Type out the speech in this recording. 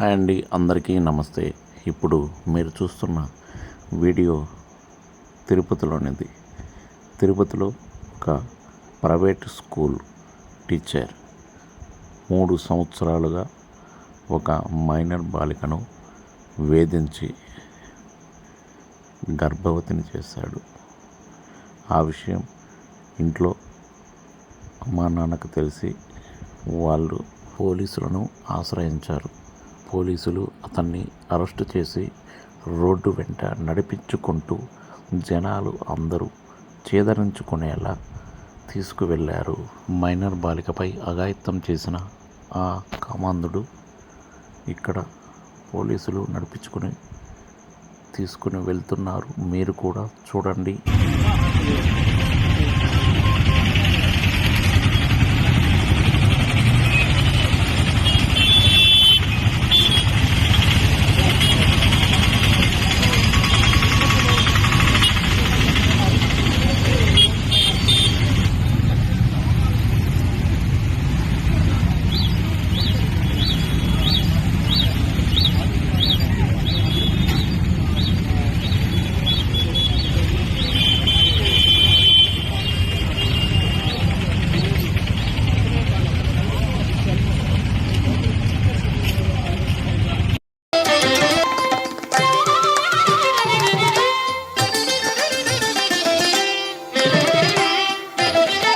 Hi అండి అందరికీ నమస్తే. ఇప్పుడు మీరు చూస్తున్న వీడియో తిరుపతిలోనిది. తిరుపతిలో ఒక ప్రైవేట్ స్కూల్ టీచర్ మూడు సంవత్సరాలుగా ఒక మైనర్ బాలికను వేధించి గర్భవతిని చేశాడు. ఆ విషయం ఇంట్లో అమ్మా నాన్నకు తెలిసి వాళ్ళు పోలీసులను ఆశ్రయించారు. పోలీసులు అతన్ని అరెస్టు చేసి రోడ్డు వెంట నడిపించుకుంటూ జనాలు అందరూ చేదరించుకునేలా తీసుకువెళ్ళారు మైనర్ బాలికపై అఘాయిత్యం చేసిన ఆ కామాంధుడు ఇక్కడ పోలీసులు నడిపించుకుని తీసుకుని వెళ్తున్నారు. మీరు కూడా చూడండి.